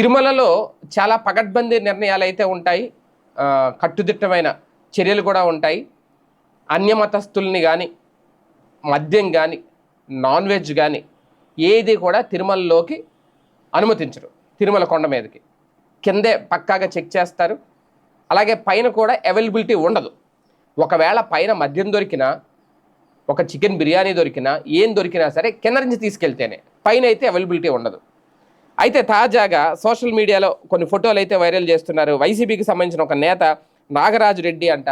తిరుమలలో చాలా పగడ్బందీ నిర్ణయాలు అయితే ఉంటాయి కట్టుదిట్టమైన చర్యలు కూడా ఉంటాయి. అన్యమతస్తుల్ని కానీ మద్యం కానీ నాన్ వెజ్ కానీ ఏది కూడా తిరుమలలోకి అనుమతించరు. తిరుమల కొండ మీదకి. కిందే పక్కాగా చెక్ చేస్తారు. అలాగే పైన కూడా అవైలబిలిటీ ఉండదు. ఒకవేళ పైన మద్యం దొరికినా ఒక చికెన్ బిర్యానీ దొరికినా ఏం దొరికినా సరే కింద నుంచి తీసుకెళ్తేనే పైన అయితే అవైలబిలిటీ ఉండదు. అయితే తాజాగా సోషల్ మీడియాలో కొన్ని ఫోటోలు అయితే వైరల్ చేస్తున్నారు. వైసీపీకి సంబంధించిన ఒక నేత నాగరాజు రెడ్డి అంట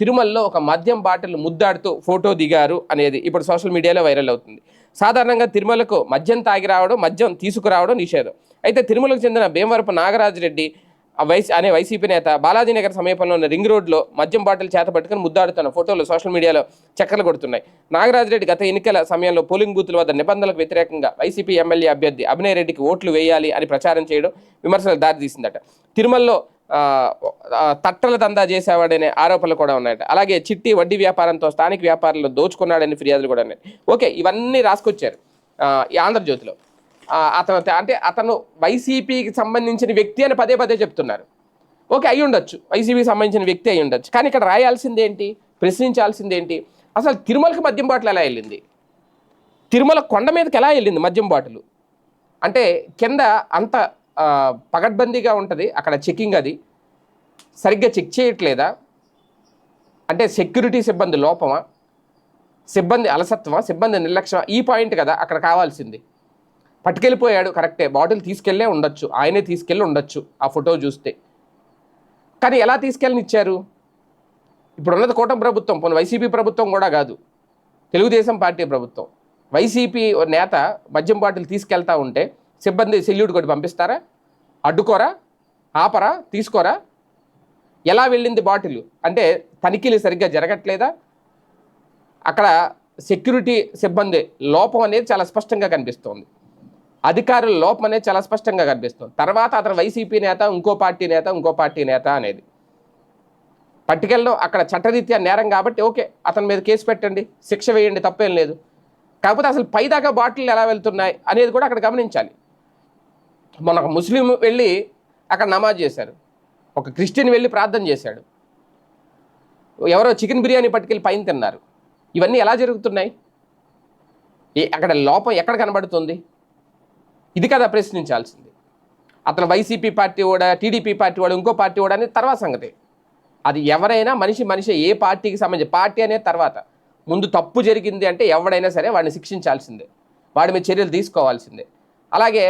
తిరుమలలో ఒక మద్యం బాటిల్ ముద్దాడుతూ ఫోటో దిగారు అనేది ఇప్పుడు సోషల్ మీడియాలో వైరల్ అవుతుంది. సాధారణంగా తిరుమలకు మద్యం తాగి రావడం మద్యం తీసుకురావడం నిషేధం. అయితే తిరుమలకు చెందిన భీమవరపు నాగరాజు రెడ్డి వైసీ అనే వైసీపీ నేత బాలాజీ నగర్ సమీపంలో ఉన్న రింగ్ రోడ్లో మద్యం బాటిల్ చేత పట్టుకుని ముద్దాడుతున్న ఫోటోలు సోషల్ మీడియాలో చక్కర్లు కొడుతున్నాయి. నాగరాజు రెడ్డి గత ఎన్నికల సమయంలో పోలింగ్ బూతుల వద్ద నిబంధనలకు వ్యతిరేకంగా వైసీపీ ఎమ్మెల్యే అభ్యర్థి అభినయ్ రెడ్డికి ఓట్లు వేయాలి అని ప్రచారం చేయడం విమర్శలకు దారితీసిందట. తిరుమలలో తట్టల దందా చేసేవాడనే ఆరోపణలు కూడా ఉన్నాయట. అలాగే చిట్టి వడ్డీ వ్యాపారంతో స్థానిక వ్యాపారులు దోచుకున్నాడని ఫిర్యాదులు కూడా ఉన్నాయి. ఓకే ఇవన్నీ రాసుకొచ్చారు. ఈ ఆంధ్రజ్యోతిలో. అతను అంటే అతను వైసీపీకి సంబంధించిన వ్యక్తి అని పదే పదే చెప్తున్నారు. ఓకే అయి ఉండొచ్చు. వైసీపీకి సంబంధించిన వ్యక్తి అయి ఉండొచ్చు. కానీ ఇక్కడ రాయాల్సింది ఏంటి ప్రశ్నించాల్సింది ఏంటి అసలు తిరుమలకి మద్యం బాటిల్ ఎలా వెళ్ళింది? తిరుమల కొండ మీదకి ఎలా వెళ్ళింది మద్యం బాటిల్? అంటే కింద అంత పగడ్బందీగా ఉంటుంది. అక్కడ చెకింగ్ అది. సరిగ్గా చెక్ చేయట్లేదా? అంటే సెక్యూరిటీ సిబ్బంది లోపమా? సిబ్బంది అలసత్వమా? సిబ్బంది నిర్లక్ష్యమా? ఈ పాయింట్ కదా అక్కడ కావాల్సింది. పట్టుకెళ్ళిపోయాడు కరెక్టే. బాటిల్ తీసుకెళ్ళే ఉండొచ్చు. ఆయనే తీసుకెళ్ళి ఉండొచ్చు ఆ ఫోటో చూస్తే. కానీ ఎలా తీసుకెళ్ళని ఇచ్చారు ఇప్పుడు ఉన్నది కూటమి ప్రభుత్వం పోనీ వైసీపీ ప్రభుత్వం కూడా కాదు. తెలుగుదేశం పార్టీ ప్రభుత్వం. వైసీపీ నేత మద్యం బాటిల్ తీసుకెళ్తా ఉంటే సిబ్బంది సెల్యూట్ కొట్టి పంపిస్తారా? అడ్డుకోరా? ఆపరా? తీసుకోరా? ఎలా వెళ్ళింది బాటిల్? అంటే తనిఖీలు సరిగ్గా జరగట్లేదా? అక్కడ సెక్యూరిటీ సిబ్బంది లోపం అనేది చాలా స్పష్టంగా కనిపిస్తోంది. అధికారుల లోపం అనేది చాలా స్పష్టంగా కనిపిస్తుంది. తర్వాత అతను వైసీపీ నేత ఇంకో పార్టీ నేత ఇంకో పార్టీ నేత అనేది. పట్టుకెళ్ళడం అక్కడ చట్టరీత్యా నేరం కాబట్టి ఓకే అతని మీద కేసు పెట్టండి శిక్ష వేయండి తప్పేం లేదు. కాకపోతే అసలు పైదాకా బాటిల్ ఎలా వెళ్తున్నాయి అనేది కూడా అక్కడ గమనించాలి. మొన్న ఒక ముస్లిం వెళ్ళి అక్కడ నమాజ్ చేశారు. ఒక క్రిస్టియన్ వెళ్ళి ప్రార్థన చేశాడు. ఎవరో చికెన్ బిర్యానీ పట్టుకెళ్ళి పైన తిన్నారు. ఇవన్నీ ఎలా జరుగుతున్నాయి? అక్కడ లోపం ఎక్కడ కనబడుతుంది? ఇది కదా ప్రశ్నించాల్సింది. అతను వైసీపీ పార్టీ కూడా టీడీపీ పార్టీ వాడు ఇంకో పార్టీ వాడు అనేది తర్వాత సంగతి. అది ఎవరైనా మనిషి మనిషి ఏ పార్టీకి సంబంధించి పార్టీ అనేది తర్వాత. ముందు తప్పు జరిగింది అంటే ఎవడైనా సరే వాడిని శిక్షించాల్సిందే. వాడి మీద చర్యలు తీసుకోవాల్సిందే. అలాగే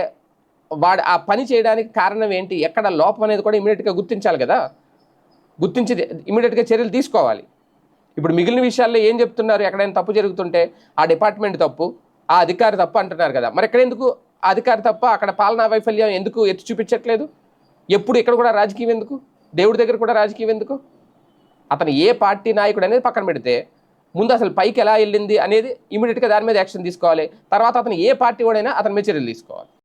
వాడు ఆ పని చేయడానికి కారణం ఏంటి ఎక్కడ లోపం అనేది కూడా ఇమీడియట్గా గుర్తించాలి కదా. గుర్తించి ఇమీడియట్గా చర్యలు తీసుకోవాలి. ఇప్పుడు మిగిలిన విషయాల్లో ఏం చెప్తున్నారు? ఎక్కడైనా తప్పు జరుగుతుంటే ఆ డిపార్ట్మెంట్ తప్పు ఆ అధికారి తప్పు అంటున్నారు కదా. మరి ఎక్కడ ఎందుకు అధికారి తప్ప అక్కడ పాలనా వైఫల్యం ఎందుకు ఎత్తి చూపించట్లేదు? ఎప్పుడు ఇక్కడ కూడా రాజకీయం ఎందుకు? దేవుడి దగ్గర కూడా రాజకీయం ఎందుకు? అతను ఏ పార్టీ నాయకుడు అనేది పక్కన పెడితే ముందు అసలు పైకి ఎలా వెళ్ళింది అనేది ఇమీడియట్గా దాని మీద యాక్షన్ తీసుకోవాలి. తర్వాత అతను ఏ పార్టీ వాడైనా అతని మీద చర్యలు తీసుకోవాలి.